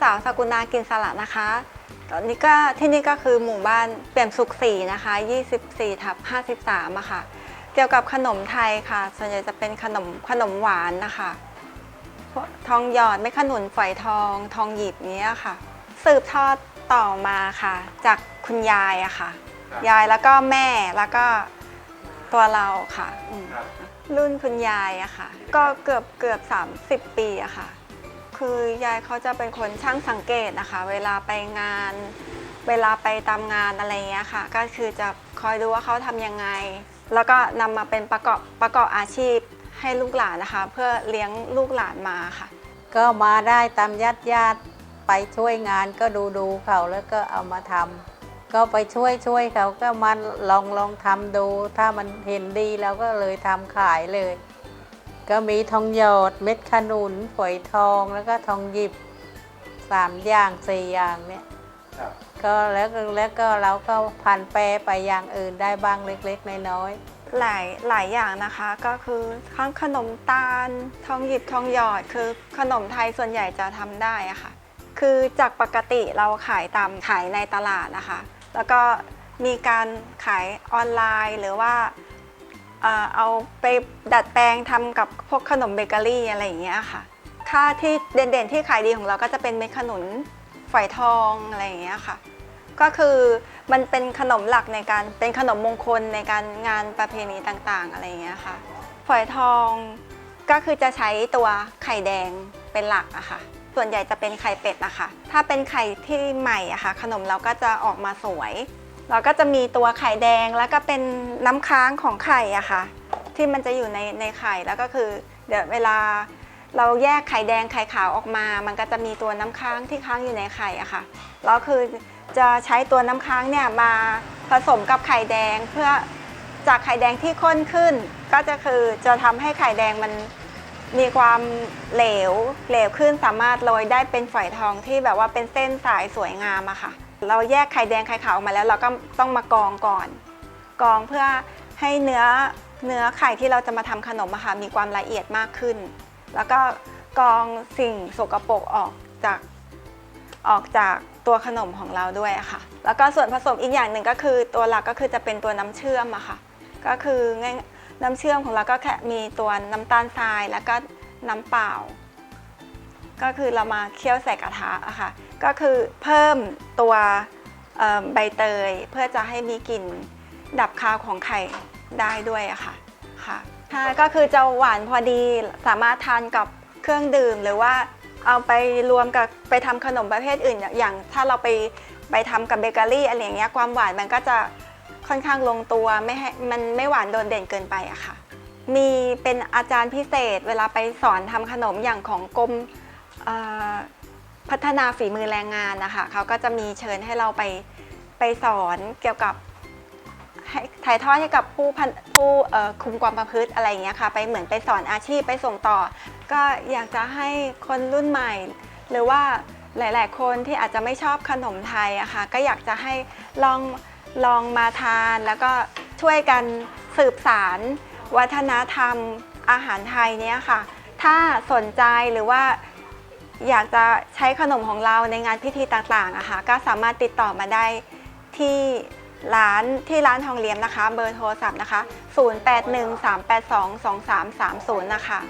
สาวสกุณากินสลัดนะคะ ตอนนี้ก็ที่นี่ก็คือหมู่บ้านเปี่ยมสุขสีนะคะ 24ทับ53อะค่ะ เกี่ยวกับขนมไทยค่ะ ส่วนใหญ่จะเป็นขนมขนมหวานนะคะพวกทองหยอดไม่ขนุนฝอยทองทองหยิบเนี้ยค่ะ สืบทอดต่อมาค่ะ จากคุณยายอะค่ะครับยายแล้วก็แม่แล้วก็ตัวเราค่ะอืมครับรุ่นคุณยายอะค่ะ ก็เกือบเกือบ 30 ปีอะค่ะ คือยายเขาจะเป็นคนช่างสังเกตนะคะ เวลาไปงาน เวลาไปตามงานอะไรเงี้ยค่ะ ก็คือจะคอยดูว่าเขาทำยังไง แล้วก็นำมาเป็นประกอบประกอบอาชีพให้ลูกหลานนะคะ เพื่อเลี้ยงลูกหลานมาค่ะ ก็มาได้ตามญาติญาติไปช่วยงานก็ดูดูเขาแล้วก็เอามาทำก็ไปช่วยช่วยเขาก็มาลองลองทำดู ถ้ามันเห็นดีเราก็เลยทำขายเลย ก็มีทองหยอดเม็ดขนุนฝอยทองแล้วก็ทองหยิบสามอย่างสี่อย่างเนี่ยครับก็แล้วก็แล้วก็เราก็พันแปรไปอย่างอื่นได้บ้างเล็กๆน้อยๆหลายหลายอย่างนะคะก็คือข้างขนมตาล ทองหยิบทองหยอด คือขนมไทยส่วนใหญ่จะทำได้อะค่ะ คือจากปกติเราขายตามขายในตลาดนะคะ แล้วก็มีการขายออนไลน์หรือว่า เอ่อเอาไปดัดแปลงทำกับพวกขนมเบเกอรี่อะไรอย่างเงี้ยค่ะ ค่าที่เด่นๆที่ขายดีของเราก็จะเป็นเม็ดขนุนฝอยทองอะไรอย่างเงี้ยค่ะ ก็คือมันเป็นขนมหลักในการเป็นขนมมงคลในการงานประเพณีต่างๆ อะไรอย่างเงี้ยค่ะ ฝอยทองก็คือจะใช้ตัวไข่แดงเป็นหลักอะค่ะ ส่วนใหญ่จะเป็นไข่เป็ดนะคะ ถ้าเป็นไข่ที่ใหม่อะค่ะ ขนมเราก็จะออกมาสวย เราก็จะมีตัวไข่แดงแล้วก็เป็นน้ำค้างของไข่อะค่ะ ที่มันจะอยู่ในในไข่แล้วก็คือ เดี๋ยวเวลาเราแยกไข่แดงไข่ขาวออกมา มันก็จะมีตัวน้ำค้างที่ค้างอยู่ในไข่อะค่ะแล้วคือจะใช้ตัวน้ำค้างเนี่ยมาผสมกับไข่แดงเพื่อจากไข่แดงที่ข้นขึ้น ก็จะคือจะทำให้ไข่แดงมันมีความเหลวเหลวขึ้นสามารถโรยได้เป็นฝอยทองที่แบบว่าเป็นเส้นสายสวยงามอะค่ะ เราแยกไข่แดงไข่ขาวออกมาแล้วเราก็ต้องมากรองก่อนกรองเพื่อให้เนื้อเนื้อไข่ที่เราจะมาทำขนมอะค่ะมีความละเอียดมากขึ้น แล้วก็กรองสิ่งสกปรกออกจากออกจากตัวขนมของเราด้วยค่ะ แล้วก็ส่วนผสมอีกอย่างหนึ่งก็คือตัวหลักก็คือจะเป็นตัวน้ำเชื่อมอะค่ะ ก็คือง่ายน้ำเชื่อมของเราก็แค่มีตัวน้ำตาลทรายแล้วก็น้ำเปล่า ก็คือเรามาเคี่ยวใส่กระทะอะค่ะ ก็คือเพิ่มตัวใบเตยเพื่อจะให้มีกลิ่นดับคาวของไข่ได้ด้วยอะค่ะค่ะก็คือจะหวานพอดีสามารถทานกับเครื่องดื่ม หรือว่าเอาไปรวมกับไปทำขนมประเภทอื่น อย่างถ้าเราไปไปทำกับเบเกอรี่อะไรอย่างเงี้ยความหวานมันก็จะค่อนข้างลงตัวไม่ให้มันไม่หวานโดดเด่นเกินไปอะค่ะ มีเป็นอาจารย์พิเศษเวลาไปสอนทำขนมอย่างของกรม พัฒนาฝีมือแรงงานนะคะเขาก็จะมีเชิญให้เราไปไปสอนเกี่ยวกับให้ถ่ายทอดให้กับผู้ผู้คุมความประพฤติอะไรอย่างเงี้ยค่ะ ไปเหมือนไปสอนอาชีพไปส่งต่อ ก็อยากจะให้คนรุ่นใหม่ หรือว่าหลาย ๆ คนที่อาจจะไม่ชอบขนมไทยอะค่ะ ก็อยากจะให้ลองลองมาทานแล้วก็ช่วยกันสืบสารวัฒนธรรมอาหารไทยเนี้ยค่ะ ถ้าสนใจหรือว่า อยากจะใช้ขนมของเราในงานพิธีต่างๆนะคะก็สามารถติดต่อมาได้ที่ร้านที่ร้านทองเลียมนะคะ เบอร์โทรศัพท์นะคะ 0813822330 นะคะ